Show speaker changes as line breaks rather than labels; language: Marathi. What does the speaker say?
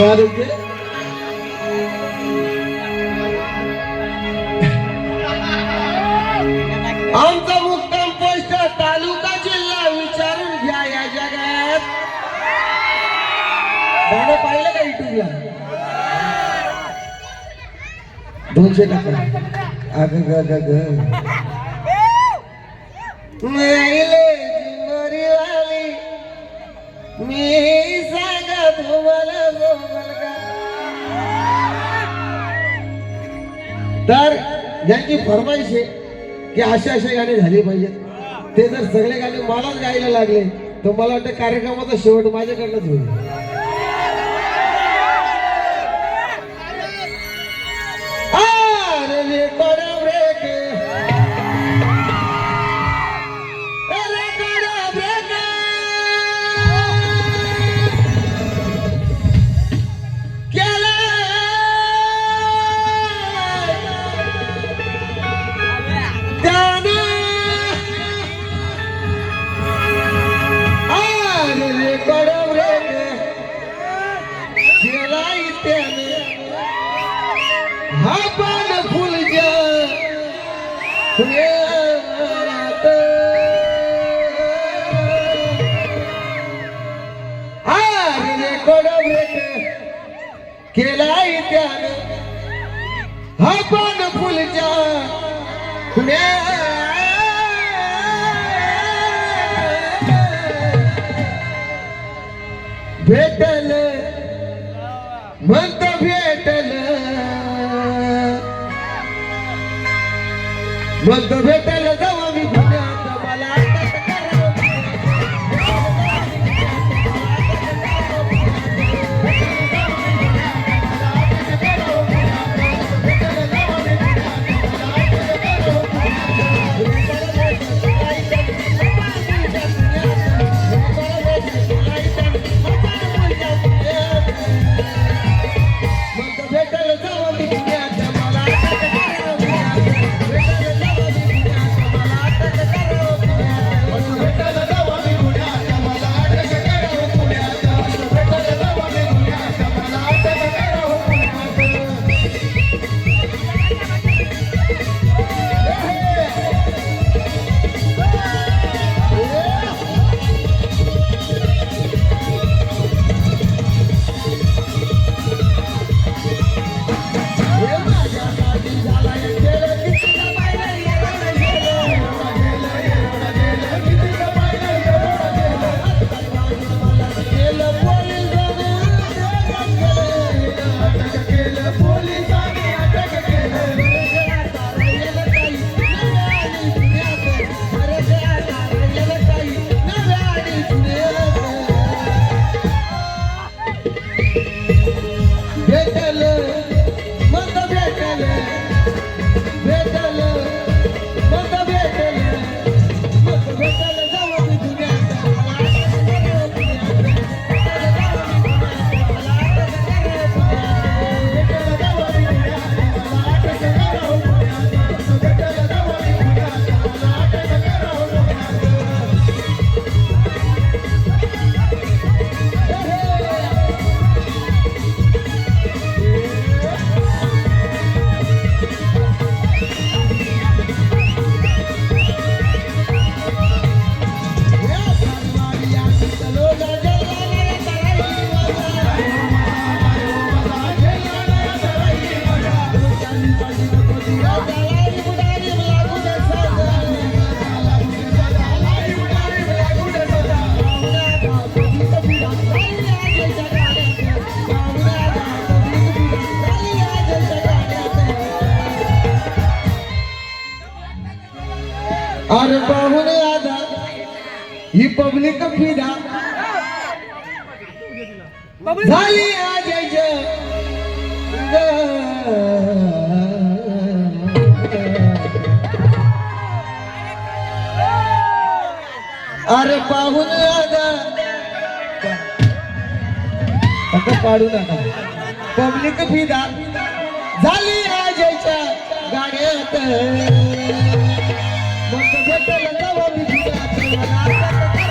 कारण की आमचा मुक्काम पोस्ट तालुका जिल्हा विचारून घ्या या जगात. गाणं पाहिलं का युट्यूबला? दोनशे टाका अग ग ग ग. वाली मी सांगा तुम्हाला तर यांची फरमाईश आहे की अशा अशा गाणी झाली पाहिजेत. ते जर सगळे गाणे मलाच गायला लागले तर मला वाटतं कार्यक्रमाचा शेवट माझ्याकडनंच होईल. हा पान फुलच्या आरे रे कोडवेट केलाय त्यानं हा पान फुलच्या फुल्यात. भेटल म्हणत भेटल जाऊ मी पुण्यात अरे पाहुणे आधा ही पब्लिक फिदा. झाली अरे पाहुणे आधा आता पाडू नका. पब्लिक फिदा. झाली आजच्या गाड्यात. मग भेटल